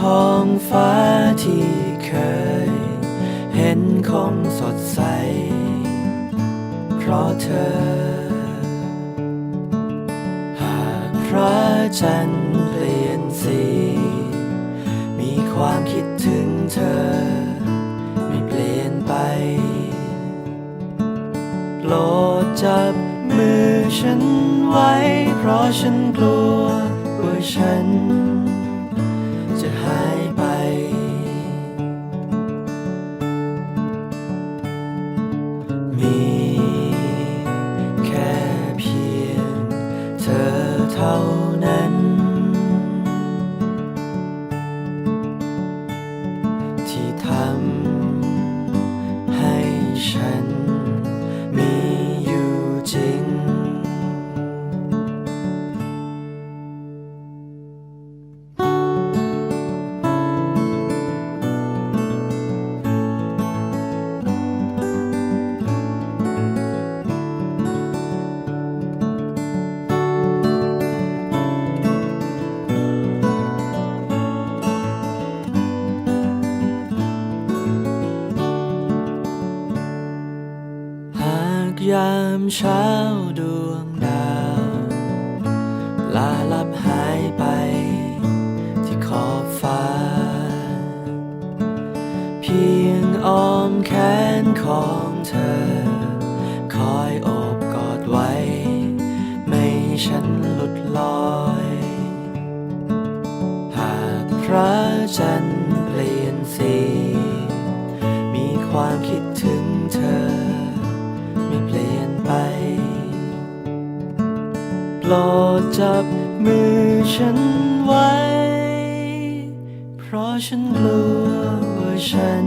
ท้องฟ้าที่เคย เห็นคงสดใส เพราะเธอ หากพระจันทร์เปลี่ยนสี มีความคิดถึงเธอ ไม่เปลี่ยนไปโปรดจับมือฉันไว้ เพราะฉันกลัวว่าฉัน นั้น ยามเช้าดวงดาว ลาลับหายไปที่ขอบฟ้า เพียงอ้อมแขนของเธอ คอยโอบกอดไว้ ไม่ให้ฉันหลุดลอย หากพระจันทร์เปลี่ยนสี มีความคิดถึง โปรดจับมือฉันไว้ เพราะฉันกลัวว่าฉัน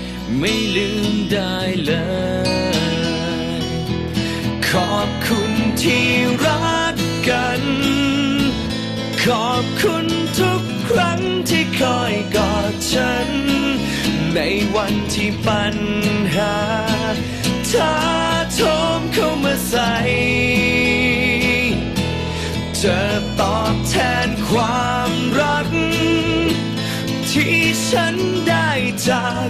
ไม่ลืมได้เลย ขอบคุณที่รักกัน ขอบคุณทุกครั้งที่คอยกอดฉัน ในวันที่ปัญหาท้าโถมเข้ามาใส่จะตอบแทนความรัก ที่ฉันได้จาก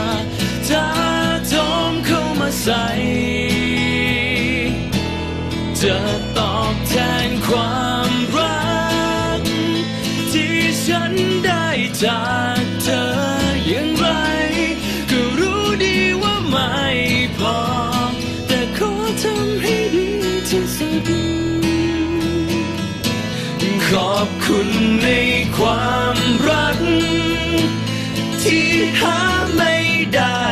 ถ้าโจมเข้ามาใส่จะตอบแทนความรัก ที่ฉันได้จากเธออย่างไร ก็รู้ดีว่าไม่พอ แต่ขอทำให้ดีที่สุด ขอบคุณในความรัก ที่หาไม่ได้